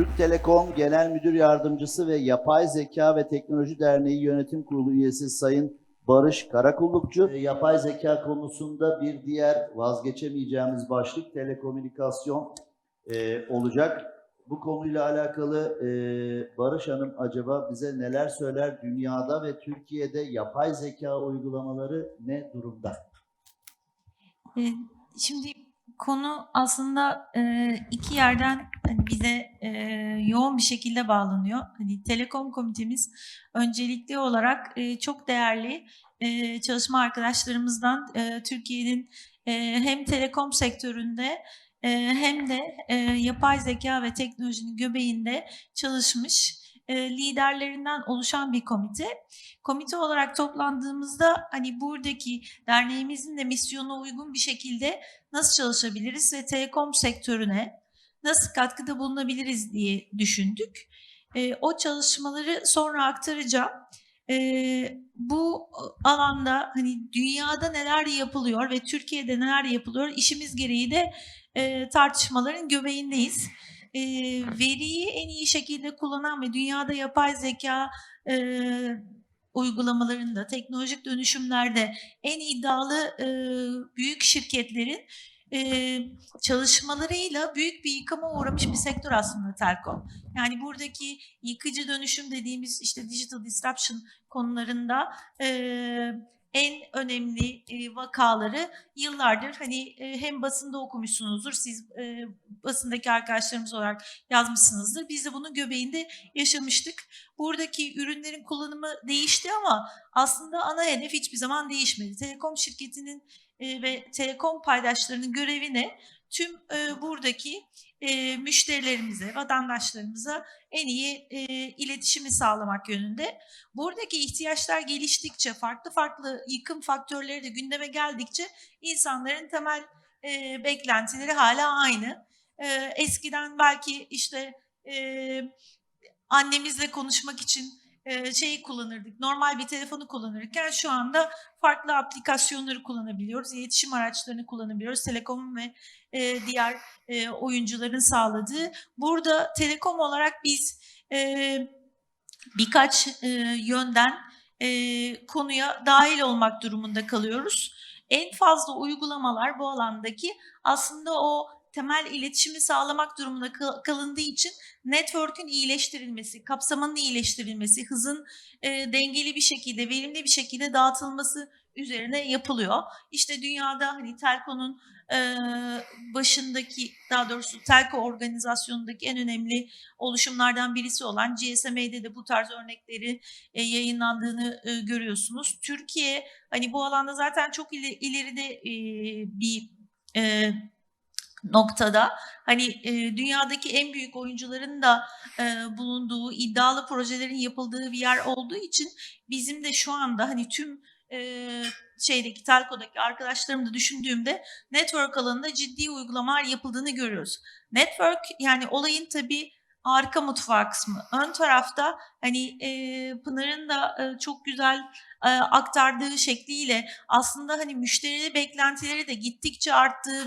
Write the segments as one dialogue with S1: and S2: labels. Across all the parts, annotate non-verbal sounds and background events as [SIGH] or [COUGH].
S1: Türk Telekom Genel Müdür Yardımcısı ve Yapay Zeka ve Teknoloji Derneği Yönetim Kurulu üyesi Sayın Barış Karakullukçu. E, Yapay zeka konusunda bir diğer vazgeçemeyeceğimiz başlık telekomünikasyon e, olacak. Bu konuyla alakalı e, Barış Hanım acaba bize neler söyler? Dünyada ve Türkiye'de yapay zeka uygulamaları ne durumda?
S2: E, Şimdi konu aslında e, iki yerden hani bize e, yoğun bir şekilde bağlanıyor. Hani Telekom Komitemiz öncelikli olarak e, çok değerli e, çalışma arkadaşlarımızdan e, Türkiye'nin e, hem telekom sektöründe e, hem de e, yapay zeka ve teknolojinin göbeğinde çalışmış e, liderlerinden oluşan bir komite. Komite olarak toplandığımızda hani buradaki derneğimizin de misyona uygun bir şekilde nasıl çalışabiliriz ve telekom sektörüne nasıl katkıda bulunabiliriz diye düşündük. E, o çalışmaları sonra aktaracağım. E, bu alanda hani dünyada neler yapılıyor ve Türkiye'de neler yapılıyor işimiz gereği de tartışmaların göbeğindeyiz. E, veriyi en iyi şekilde kullanan ve dünyada yapay zeka e, uygulamalarında, teknolojik dönüşümlerde en iddialı e, büyük şirketlerin e, çalışmalarıyla büyük bir yıkıma uğramış bir sektör aslında Telkom. Yani buradaki yıkıcı dönüşüm dediğimiz işte digital disruption konularında e, en önemli e, vakaları yıllardır hani e, hem basında okumuşsunuzdur, siz e, basındaki arkadaşlarımız olarak yazmışsınızdır. Biz de bunun göbeğinde yaşamıştık. Buradaki ürünlerin kullanımı değişti ama aslında ana hedef hiçbir zaman değişmedi. Telekom şirketinin e, ve telekom paydaşlarının görevi ne? Tüm e, buradaki e, müşterilerimize, vatandaşlarımıza en iyi e, iletişimi sağlamak yönünde. Buradaki ihtiyaçlar geliştikçe, farklı farklı yıkım faktörleri de gündeme geldikçe insanların temel beklentileri hala aynı. Eskiden belki işte annemizle konuşmak için e, şeyi kullanırdık. Normal bir telefonu kullanırken şu anda farklı aplikasyonları kullanabiliyoruz. İletişim araçlarını kullanabiliyoruz. Telekom ve e, diğer e, oyuncuların sağladığı. Burada Telekom olarak biz e, birkaç yönden konuya dahil olmak durumunda kalıyoruz. En fazla uygulamalar bu alandaki aslında o temel iletişimi sağlamak durumunda kal- kalındığı için network'ün iyileştirilmesi, kapsamanın iyileştirilmesi, hızın e, dengeli bir şekilde, verimli bir şekilde dağıtılması üzerine yapılıyor. İşte dünyada hani Telco'nun e, başındaki, daha doğrusu Telco organizasyonundaki en önemli oluşumlardan birisi olan GSMA'de de bu tarz örnekleri e, yayınlandığını e, görüyorsunuz. Türkiye hani bu alanda zaten çok ileri- ileride e, bir e, noktada hani e, dünyadaki en büyük oyuncuların da e, bulunduğu iddialı projelerin yapıldığı bir yer olduğu için bizim de şu anda hani tüm e, şeydeki telkodaki arkadaşlarımı da düşündüğümde network alanında ciddi uygulamalar yapıldığını görüyoruz. Network yani olayın tabii arka mutfağı kısmı. Ön tarafta hani e, Pınar'ın da e, çok güzel e, aktardığı şekliyle aslında hani müşteri beklentileri de gittikçe arttığı,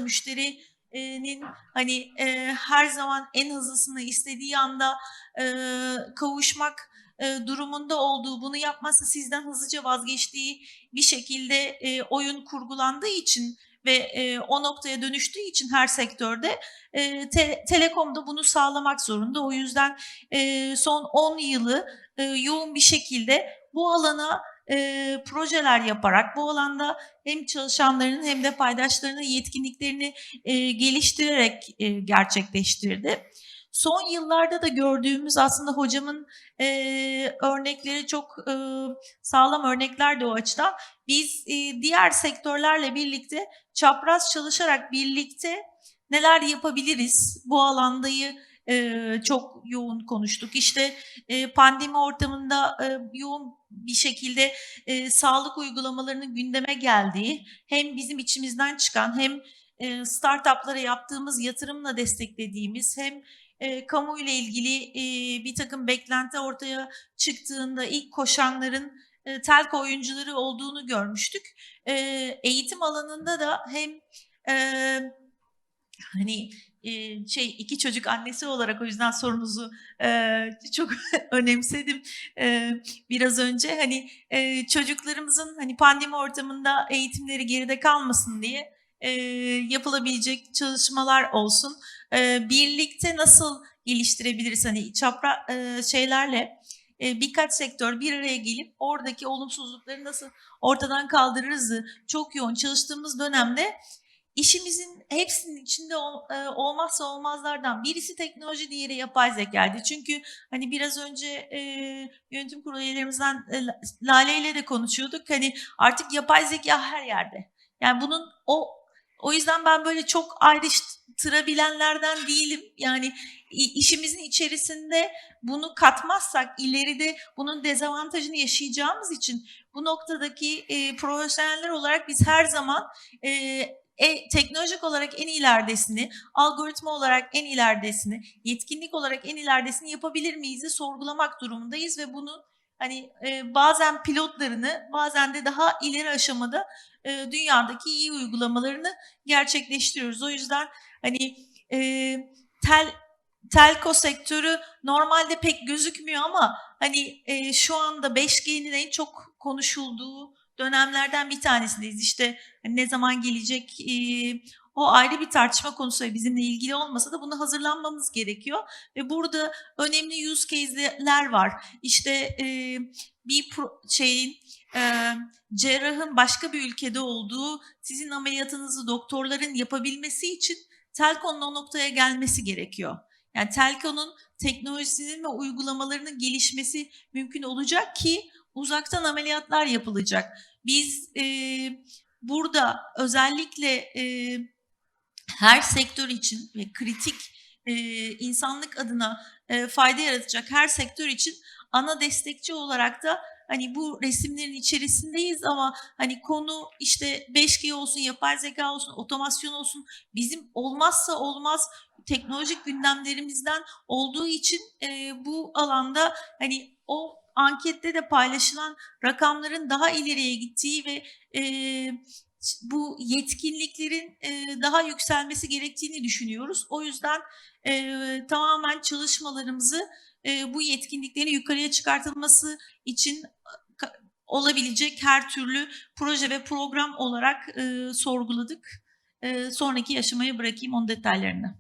S2: müşterinin hani e, her zaman en hızlısını istediği anda e, kavuşmak e, durumunda olduğu, bunu yapmazsa sizden hızlıca vazgeçtiği bir şekilde e, oyun kurgulandığı için ve e, o noktaya dönüştüğü için her sektörde e, te- Telekom da bunu sağlamak zorunda. O yüzden e, son 10 yılı e, yoğun bir şekilde bu alana e, projeler yaparak bu alanda hem çalışanlarının hem de paydaşlarının yetkinliklerini e, geliştirerek e, gerçekleştirdi. Son yıllarda da gördüğümüz aslında hocamın e, örnekleri çok e, sağlam örnekler de o açıdan. Biz e, diğer sektörlerle birlikte çapraz çalışarak birlikte neler yapabiliriz bu alandayı e, çok yoğun konuştuk. İşte e, pandemi ortamında e, yoğun bir şekilde e, sağlık uygulamalarının gündeme geldiği hem bizim içimizden çıkan hem e, startuplara yaptığımız yatırımla desteklediğimiz hem e, kamu ile ilgili e, bir takım beklenti ortaya çıktığında ilk koşanların e, telko oyuncuları olduğunu görmüştük. E, eğitim alanında da hem e, hani e, şey iki çocuk annesi olarak o yüzden sorunuzu e, çok [LAUGHS] önemsedim. E, biraz önce hani e, çocuklarımızın hani pandemi ortamında eğitimleri geride kalmasın diye e, yapılabilecek çalışmalar olsun. E, birlikte nasıl geliştirebiliriz hani çapra e, şeylerle e, birkaç sektör bir araya gelip oradaki olumsuzlukları nasıl ortadan kaldırırızı çok yoğun. Çalıştığımız dönemde işimizin hepsinin içinde e, olmazsa olmazlardan birisi teknoloji diğeri yapay zekaydı. Çünkü hani biraz önce e, yönetim kurulu üyelerimizden e, Lale ile de konuşuyorduk. Hani artık yapay zeka her yerde. Yani bunun o o yüzden ben böyle çok ayrıştırabilenlerden değilim. Yani işimizin içerisinde bunu katmazsak ileride bunun dezavantajını yaşayacağımız için bu noktadaki e, profesyoneller olarak biz her zaman e, e, teknolojik olarak en ileridesini, algoritma olarak en ileridesini, yetkinlik olarak en ileridesini yapabilir miyiz sorgulamak durumundayız ve bunun hani e, bazen pilotlarını, bazen de daha ileri aşamada e, dünyadaki iyi uygulamalarını gerçekleştiriyoruz. O yüzden hani e, tel telko sektörü normalde pek gözükmüyor ama hani e, şu anda 5G'nin en çok konuşulduğu dönemlerden bir tanesindeyiz. İşte hani ne zaman gelecek e, o ayrı bir tartışma konusu bizimle ilgili olmasa da buna hazırlanmamız gerekiyor. Ve burada önemli use case'ler var. İşte e, bir pro, şeyin e, cerrahın başka bir ülkede olduğu sizin ameliyatınızı doktorların yapabilmesi için Telko'nun o noktaya gelmesi gerekiyor. Yani Telko'nun teknolojisinin ve uygulamalarının gelişmesi mümkün olacak ki uzaktan ameliyatlar yapılacak. Biz e, burada özellikle e, her sektör için ve kritik e, insanlık adına e, fayda yaratacak her sektör için ana destekçi olarak da hani bu resimlerin içerisindeyiz ama hani konu işte 5G olsun, yapay zeka olsun, otomasyon olsun bizim olmazsa olmaz teknolojik gündemlerimizden olduğu için e, bu alanda hani o ankette de paylaşılan rakamların daha ileriye gittiği ve e, bu yetkinliklerin e, daha yükselmesi gerektiğini düşünüyoruz. O yüzden e, tamamen çalışmalarımızı e, bu yetkinliklerin yukarıya çıkartılması için ka- olabilecek her türlü proje ve program olarak e, sorguladık. E, sonraki aşamaya bırakayım onun detaylarını.